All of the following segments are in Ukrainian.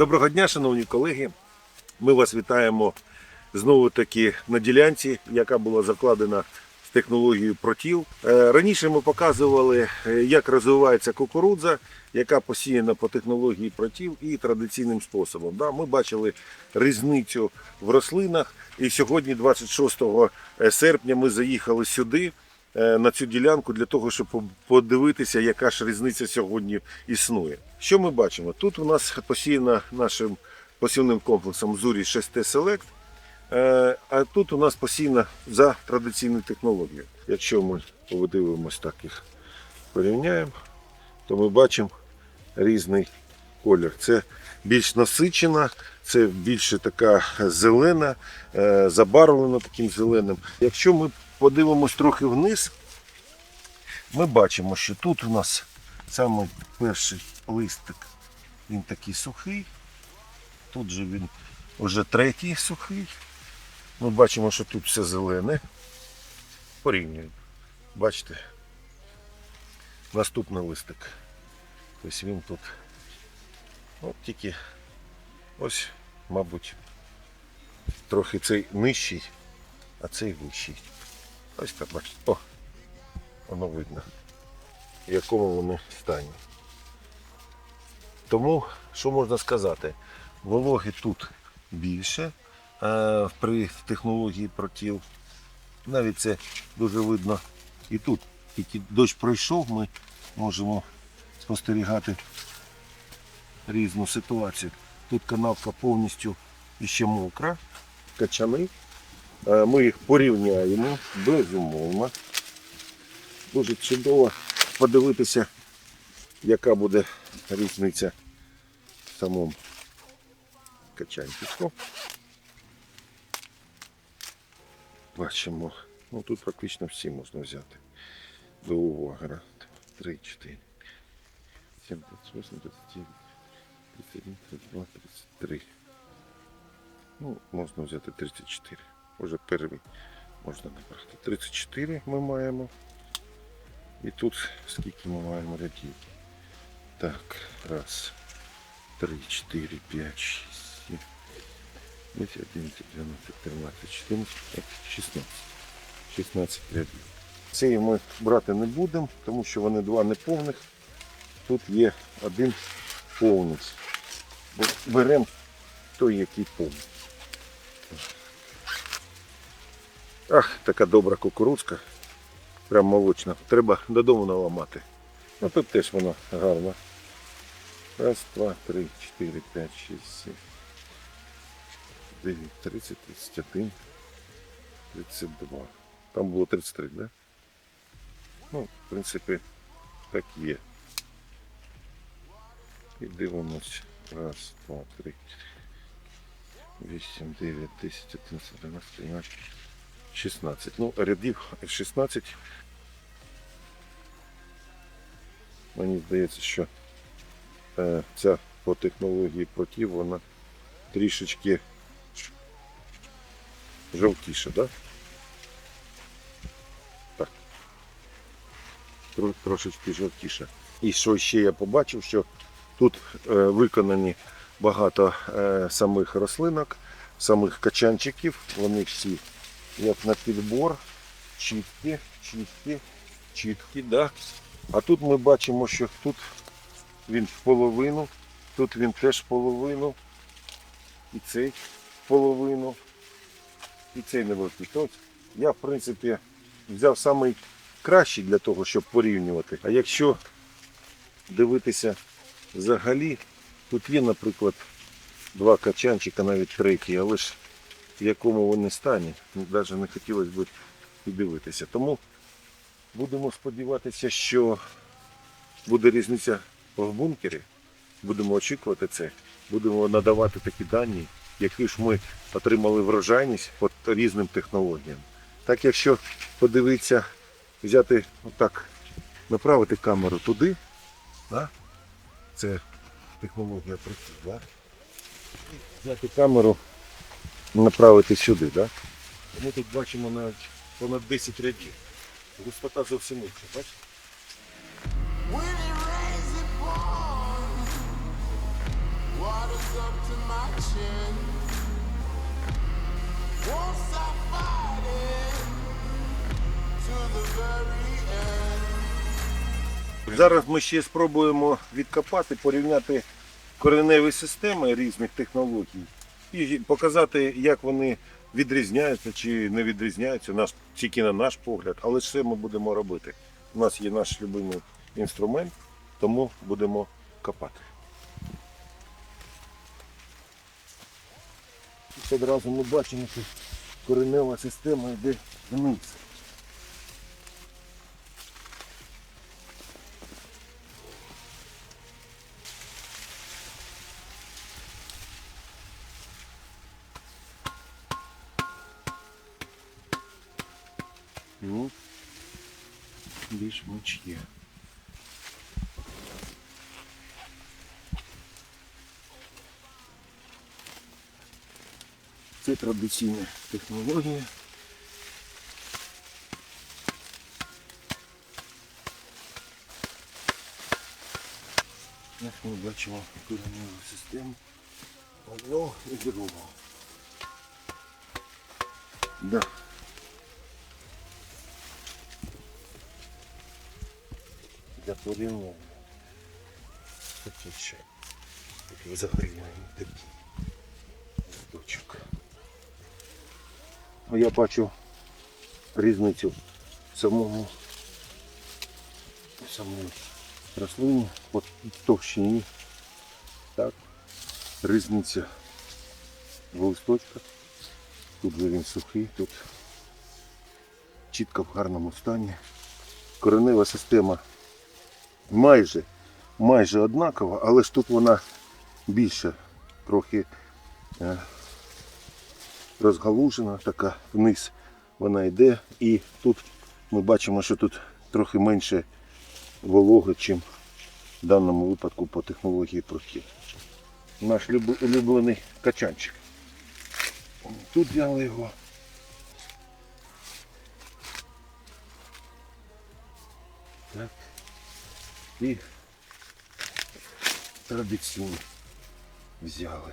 Доброго дня, шановні колеги. Ми вас вітаємо знову таки на ділянці, яка була закладена з технологією протіл. Е, Раніше ми показували, е, як розвивається кукурудза, яка посіяна по технології протіл і традиційним способом. Ми бачили різницю в рослинах. І сьогодні, 26 серпня, ми заїхали сюди е, на цю ділянку для того, щоб подивитися, яка ж різниця сьогодні існує. Що ми бачимо? Тут у нас посіяна нашим посівним комплексом Зурі 6T Select, е, а тут у нас посіяна за традиційною технологією. Якщо ми подивимось так їх порівняємо, то ми бачимо різний колір. Це більш насичена, це більше така зелена, е, забарвлена таким зеленим. Якщо ми подивимось трохи вниз, ми бачимо, що тут у нас саме перший листик, він такий сухий. Тут же він вже третій сухий. Ми бачимо, що тут все зелене. Порівнюємо. Бачите? Наступний листик. Тобто він тут. Ну, тільки ось, мабуть, трохи цей нижчий, а цей вищий. Ось так бачите. О, воно видно, в якому вони стані. Тому, що можна сказати, вологи тут більше е, при технології протіл. Навіть це дуже видно і тут. Тільки дощ пройшов, ми можемо спостерігати різну ситуацію. Тут канавка повністю ще мокра, качани. Е, Ми їх порівняємо безумовно. Дуже чудово подивитися, яка буде різниця в самому качанчику. Бачимо. Ну тут практично всі можна взяти до уваги. 3, 4, 7, 28, 29, 31, 32, 33. Ну, можна взяти 34. Уже перший можна набрати. 34 ми маємо. І тут скільки ми маємо рядів? Так, раз, три, чотири, п'ять, шість, сім, 10, 11, 12, 13, 14, 16. 16 рядів. Цей ми брати не будемо, тому що вони два неповних. Тут є один повний. Беремо той, який повний. Ах, така добра кукурудзка. Прям молочна. Треба додому наламати. Ну тут теж вона гарна. Раз, два, три, чотири, п'ять, шість, сім. 9, 30, 31, 32. Там було 33, так? Да? Ну, в принципі, так є. І дивимось. Раз, два, три, 8, 9, 10, 11, 12, 13, 16. Ну, рядів 16. Мені здається, що е, ця по технології протів, вона трішечки жовтіша, да? Так. Тро- Трошечки жовтіша. І що ще я побачив, що тут е, виконані багато е, самих рослинок, самих качанчиків. Вони всі як на підбор, чіткі, чіткі, чіткі, да. А тут ми бачимо, що тут він в половину, тут він теж в половину, і цей в половину, і цей невеликий. Тобто я, в принципі, взяв самий кращий для того, щоб порівнювати. А якщо дивитися взагалі, тут є, наприклад, два качанчика, навіть третій, але ж в якому вони стані, навіть не хотілося б і дивитися. Тому будемо сподіватися, що буде різниця в бункері. Будемо очікувати це, будемо надавати такі дані, які ж ми отримали врожайність по різним технологіям. Так, якщо подивитися, взяти отак, направити камеру туди, да? це технологія працює, да? Взяти камеру, направити сюди. Да? Ми тут бачимо навіть понад 10 рядів. Густота зовсім інша, бачите? Зараз ми ще спробуємо відкопати, порівняти кореневі системи різних технологій і показати, як вони відрізняються чи не відрізняються, наш, тільки на наш погляд, але ж ми будемо робити. У нас є наш любимий інструмент, тому будемо копати. Одразу ми бачимо, що коренева система йде вниз. Ну, більш-менш є. Це традиційна технологія. Як ми бачимо кореневу систему одного і другого. Да. Для порівняння. Такий ще. Взагалі не такий. Я бачу різницю в самому в самій рослині по товщині. Так. Різниця в листочках. Тут же він сухий, тут чітко в гарному стані. Коренева система майже, майже однакова, але ж тут вона більше трохи е, розгалужена, така вниз вона йде. І тут ми бачимо, що тут трохи менше вологи, ніж в даному випадку по технології прохід. Наш люб- улюблений качанчик. Тут взяли його. І традиційно взяли.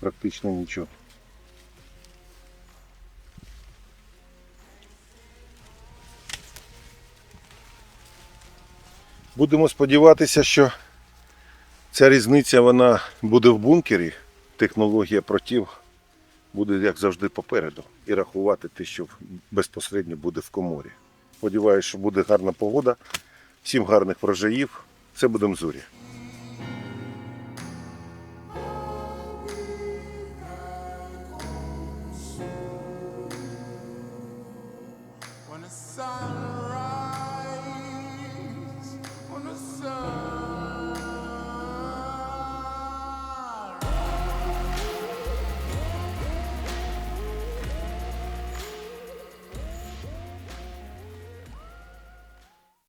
Практично нічого. Будемо сподіватися, що ця різниця вона буде в бункері. Технологія протів буде, як завжди, попереду. І рахувати те, що безпосередньо буде в коморі. Сподіваюся, що буде гарна погода. Всім гарних врожаїв. Це будемо зорі.